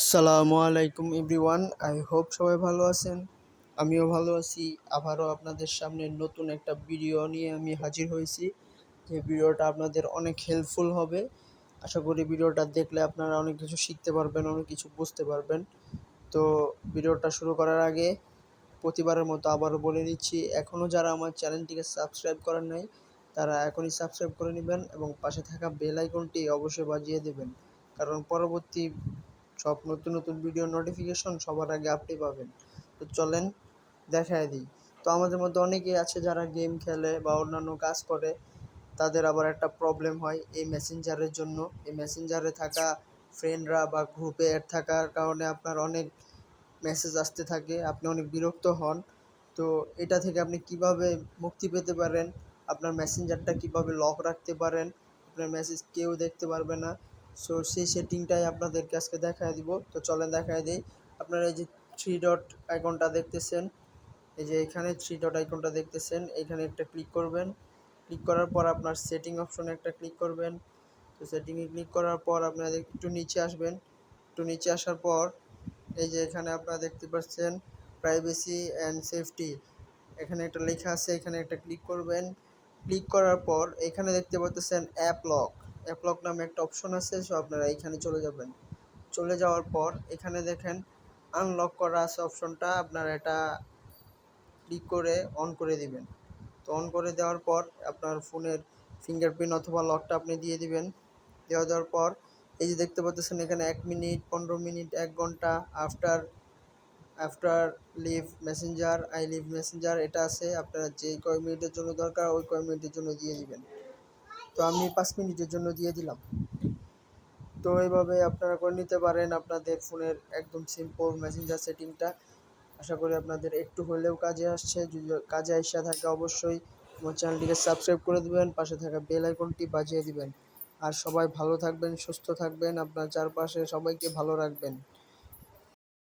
আসসালামু আলাইকুম everyone, I hope সবাই ভালো আছেন। আমিও ভালো আছি। আবারও আপনাদের সামনে নতুন একটা ভিডিও নিয়ে আমি হাজির হয়েছি। যে ভিডিওটা আপনাদের অনেক হেল্পফুল হবে। আশা করি ভিডিওটা দেখলে আপনারা অনেক কিছু শিখতে পারবেন, অনেক কিছু বুঝতে পারবেন। তো ভিডিওটা শুরু করার আগে প্রতিবারের মতো আবারও বলে দিচ্ছি এখনও যারা আমার চ্যানেলটিকে সাবস্ক্রাইব করেন নাই, তারা এখনই সাবস্ক্রাইব করে নেবেন এবং পাশে থাকা বেল আইকনটি অবশ্যই বাজিয়ে দেবেন। কারণ পরবর্তী সব নতুন নতুন ভিডিও নোটিফিকেশন সবার আগে আপনি পাবেন। তো চলেন দেখায় দিই। তো আমাদের মধ্যে অনেকেই আছে যারা গেম খেলে বা অন্যান্য কাজ করে, তাদের আবার একটা প্রবলেম হয় এই মেসেঞ্জারের জন্য। এই মেসেঞ্জারে থাকা ফ্রেন্ডরা বা গ্রুপে অ্যাড থাকার কারণে আপনার অনেক মেসেজ আসতে থাকে, আপনি অনেক বিরক্ত হন। তো এটা থেকে আপনি কীভাবে মুক্তি পেতে পারেন? আপনার মেসেঞ্জারটা কীভাবে লক রাখতে পারেন? আপনার মেসেজ কেউ দেখতে পারবে না। সো সেই সেটিংটাই আপনাদেরকে আজকে দেখায় দিব। তো চলেন দেখায় দিই। আপনারা এই যে থ্রি ডট আইকনটা দেখতেছেন, এই যে এখানে থ্রি ডট আইকনটা দেখতেছেন, এখানে একটা ক্লিক করবেন। ক্লিক করার পর আপনার সেটিং অপশনে একটা ক্লিক করবেন। তো সেটিংয়ে ক্লিক করার পর আপনাদের একটু নিচে আসবেন। একটু নিচে আসার পর এই যে এখানে আপনারা দেখতে পাচ্ছেন প্রাইভেসি অ্যান্ড সেফটি এখানে একটা লেখা আছে, এখানে একটা ক্লিক করবেন। ক্লিক করার পর এখানে দেখতে পাচ্ছেন অ্যাপ লক অ্যাপ লক নামে একটা অপশন আছে সো আপনারা এখানে চলে যাবেন। চলে যাওয়ার পর এখানে দেখেন আনলক করা আছে অপশনটা আপনারা এটা ক্লিক করে অন করে দিবেন। তো অন করে দেওয়ার পর আপনার ফোনের ফিঙ্গারপ্রিন্ট অথবা লকটা আপনি দিয়ে দিবেন। দেওয়া দেওয়ার পর এই যে দেখতে পাচ্ছেন এখানে এক মিনিট, পনেরো মিনিট, এক ঘণ্টা after after live messenger I live messenger এটা আছে। আপনারা যে কয় মিনিটের জন্য দরকার, ওই কয় মিনিটের জন্য দিয়ে দিবেন। তো আমি পাঁচ মিনিটের জন্য দিয়ে দিলাম। তো এইভাবে আপনারা করে নিতে পারেন। আপনাদের ফোনের একদম সিম্পল মেসেঞ্জার সেটিংটা আশা করি আপনাদের একটু হলেও কাজে আসছে। যদি কাজে আসা থাকে অবশ্যই আমার চ্যানেলটিকে সাবস্ক্রাইব করে দেবেন। পাশে থাকা বেল আইকনটি বাজিয়ে দিবেন। আর সবাই ভালো থাকবেন, সুস্থ থাকবেন। আপনার চারপাশে সবাইকে ভালো রাখবেন।